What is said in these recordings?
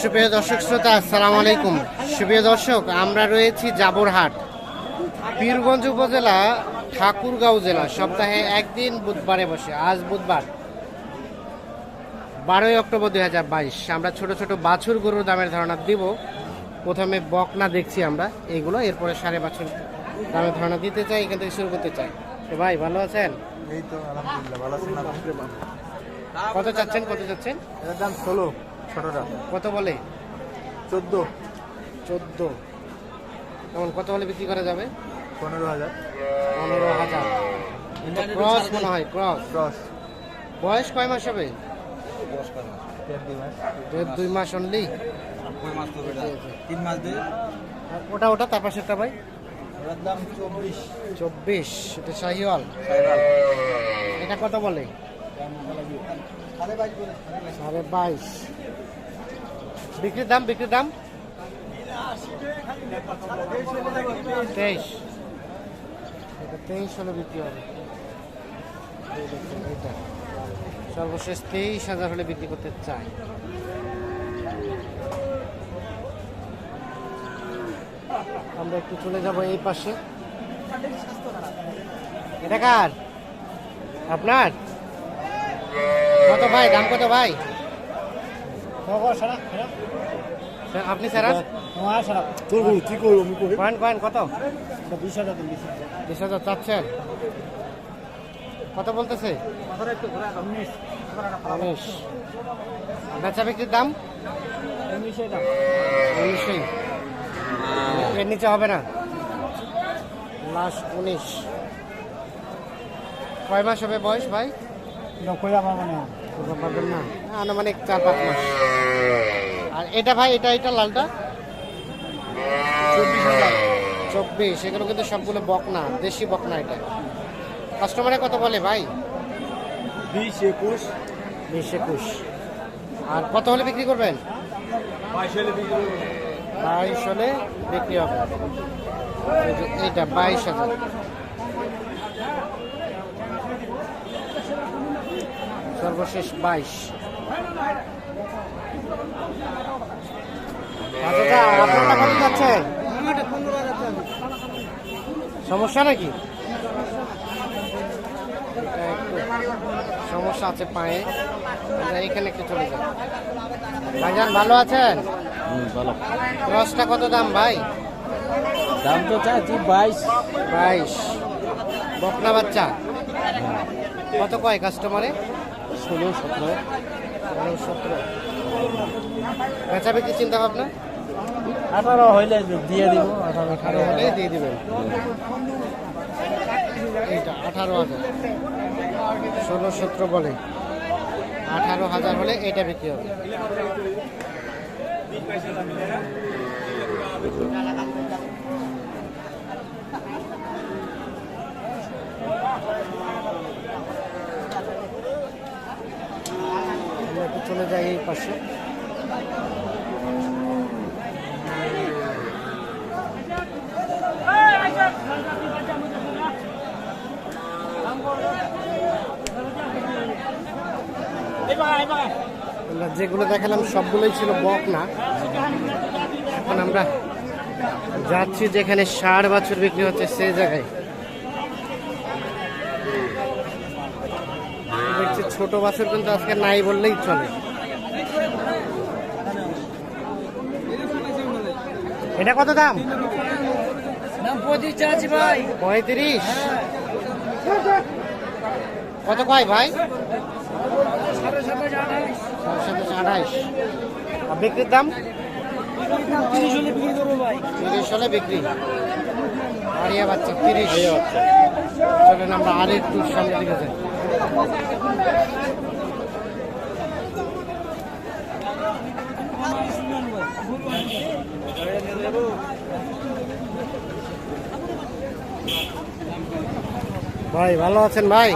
সুপ্রিয় দর্শক শ্রোতা আসসালামু আলাইকুম। সুপ্রিয় দর্শক আমরা রয়েছি জাবরহাট পীরগঞ্জ উপজেলা ঠাকুরগাঁও জেলা। সপ্তাহে একদিন বুধবারে বসে আজ বুধবার বারোই অক্টোবর দুই হাজার বাইশ। আমরা ছোট ছোট বাছুর গরুর দামের ধারণা দিব। প্রথমে বকনা দেখছি আমরা এইগুলো এরপরে সাড়ে বাছুর দামের ধারণা দিতে চাই এখান থেকে শুরু করতে চাই। তো ভাই ভালো আছেন? এই তো আলহামদুলিল্লাহ ভালো আছেন কত চাচ্ছেন কত চাচ্ছেন? এটার দাম ষোলো। ছোটটা কত বলে? চোদ্দ। চোদ্দ। কেমন কত হলে বিক্রি করা যাবে? পনেরো হাজার। পনেরো হাজার। ক্রস মনে হয় ক্রস। ক্রস। বয়স কয় মাস হবে? দেড় দুই মাস। অনলি তিন মাস ওটা ওটা তার পাশেরটা ভাই? দাম চব্বিশ। চব্বিশ এটা শাহিওয়াল। এটা কত বলে? সাড়ে বাইশ। বিক্রির দাম বিক্রির দাম? তেইশ। এটা তেইশ হলে বিক্রি হবে। এইটা। সর্বশেষ তেইশ হাজার হলে বিক্রি করতে চাই। আমরা একটু চলে যাব এই পাশে। এটা কার? আপনার? কত ভাই? দাম কত ভাই? স্যার, আপনি স্যার? কয়েন কয়েন কত? বিশ হাজার বিশ হাজার। চাচ্ছেন। কত বলতেছে? বেচা বিক্রির দাম? উনিশই। এর নিচে হবে না? লাস্ট উনিশ। কয় মাস হবে বয়স ভাই? কই আমার মনে হয়। পারবেন না? আনুমানিক চার পাঁচ মাস। আর এটা ভাই এটা এটা লালটা? চব্বিশ এগুলো কিন্তু সবগুলো বকনা দেশি বকনা এটা। কাস্টমারে কত বলে ভাই? বিশ একুশ। বিশ একুশ। আর কত হলে বিক্রি করবেন? বাইশ হলে বিক্রি হবে। এই এইটা বাইশ হাজার। সর্বশেষ বাইশ। যাচ্ছে? সমস্যা নাকি? সমস্যা আছে পায়ে। এখানে একটু চলে যাই ভাইজান ভালো আছেন? ভালো। ক্রসটা কত দাম ভাই? দাম তো চাচ্ছি বাইশ। বাইশ। বকনা বাচ্চা? কত কয় কাস্টমারে ষোলো সতেরো। ষোলো সতেরো। বেচা বিক্রি চিন্তা ভাবনা আঠারো হইলে দিয়ে দিব আঠারো আঠারো হলে দিয়ে দিবেন। এইটা আঠারো হাজার। ষোলো সতেরো বলে। আঠারো হাজার হলে এটা বিক্রি হবে। যাই এই পাশে। যেগুলো দেখালাম, সবগুলোই ছিল বক না। এখন আমরা যাচ্ছি যেখানে ষাট বছর বিক্রি হচ্ছে সেই জায়গায়। দেখছি ছোট বাছুর কিন্তু আজকে নাই বললেই চলে। এটা কত দাম? পঁয়ত্রিশ। কত কয় ভাই? আঠাইশ আর বিক্রির দাম? তিরিশ হলে বিক্রি করব ভাই। তিরিশ হলে বিক্রি। আড়িয়া বাচ্চা তিরিশ। চলেন আমরা আর একটু সামনে দিকে যাই। ভাই ভালো আছেন ভাই?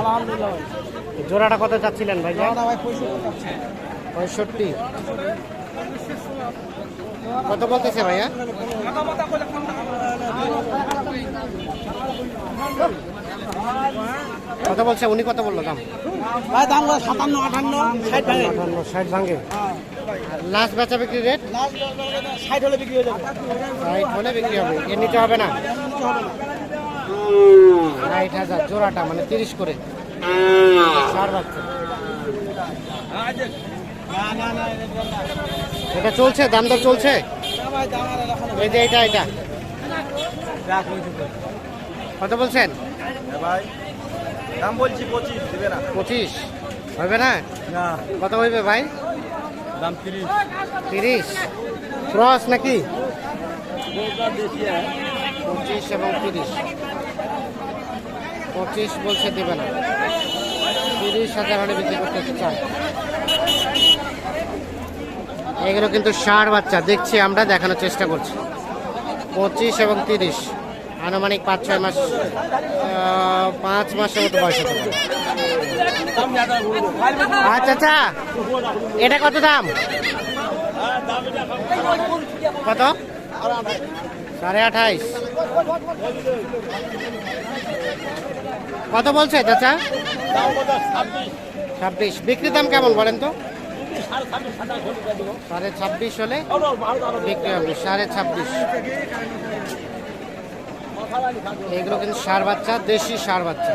জোড়াটা কত চাচ্ছিলেন ভাই পঁয়ষট্টি কত বলতেছে ভাইয়া? কত বলছে উনি কত বলল দাম। ভাই দাম কত সাতান্ন আটান্ন ষাট ভাঙে। আটান্ন ষাট ভাঙে। লাস্ট বেচা বিক্রি রেট? ষাট হলে বিক্রি হয়ে যাবে। ষাট হলে বিক্রি হবে এর নিচে হবে না? ষাট হাজার জোড়াটা মানে তিরিশ করে। বাচ্চা। এটা চলছে দাম দর চলছে? এই যে এটা এটা। কত বলছেন? ভাই। দাম বলছি পঁচিশ দেবে না। পঁচিশ। হবে না? না। কত হইবে ভাই? দাম তিরিশ। তিরিশ। ক্রস নাকি? পঁচিশ এবং তিরিশ। পঁচিশ বলছে দেবে না। তিরিশ হাজার হলে বিক্রি করতে চায় এগুলো কিন্তু ষাঁড় বাচ্চা। দেখছি আমরা দেখানোর চেষ্টা করছি। পঁচিশ এবং তিরিশ। আনুমানিক পাঁচ, ছয় মাস পাঁচ মাসের মতো বয়স আচ্ছা আচ্ছা। এটা কত দাম? কত? সাড়ে আঠাইশ। কত বলছে চাচা? ছাব্বিশ। বিক্রি দাম কেমন বলেন তো? সাড়ে ছাব্বিশ হলে বিক্রি হবে। সাড়ে ছাব্বিশ। এগুলো কিন্তু সার বাচ্চা দেশি সার বাচ্চা।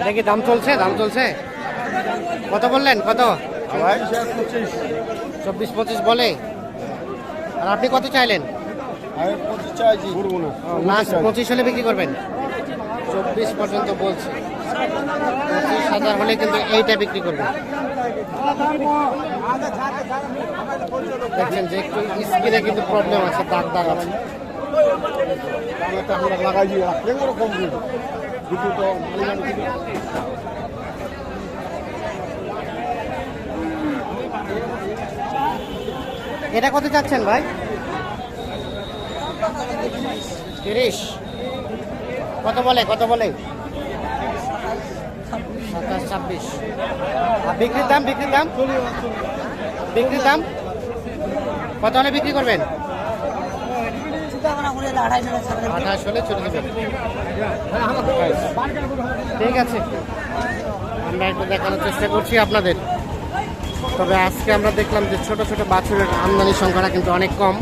এটা কি দাম চলছে? দাম চলছে? কত বললেন? কত? চব্বিশ পঁচিশ বলে। আর আপনি কত চাইলেন? পঁচিশ হলে বিক্রি করবেন। চব্বিশ পর্যন্ত বলছে। হাজার হলে কিন্তু এইটা বিক্রি করবেন। দেখছেন যে একটু স্কিনে কিন্তু প্রবলেম আছে, দাগ দাগ আছে। এটা কত চাচ্ছেন ভাই? তিরিশ। কত বলে কত বলে? সাতাশ, ছাব্বিশ। বিক্রির দাম বিক্রির দাম? বিক্রির দাম? কত হলে বিক্রি করবেন? আঠাশ হলে চলে যাবেন ঠিক আছে। আমরা একটু দেখানোর চেষ্টা করছি আপনাদের। তবে আজকে আমরা দেখলাম যে ছোট ছোট বাছুরের আমদানি সংখ্যাটা কিন্তু অনেক কম।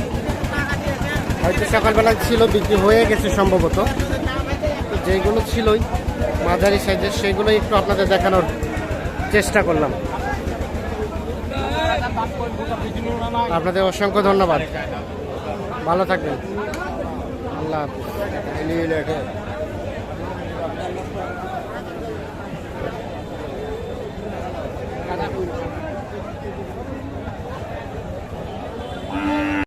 হয়তো সকালবেলা ছিল, বিক্রি হয়ে গেছে সম্ভবত। যেগুলো ছিলই মাঝারি সাইজের সেগুলো একটু আপনাদের দেখানোর চেষ্টা করলাম। আপনাদের অসংখ্য ধন্যবাদ। ভালো থাকবেন। আল্লাহ হাফিজ।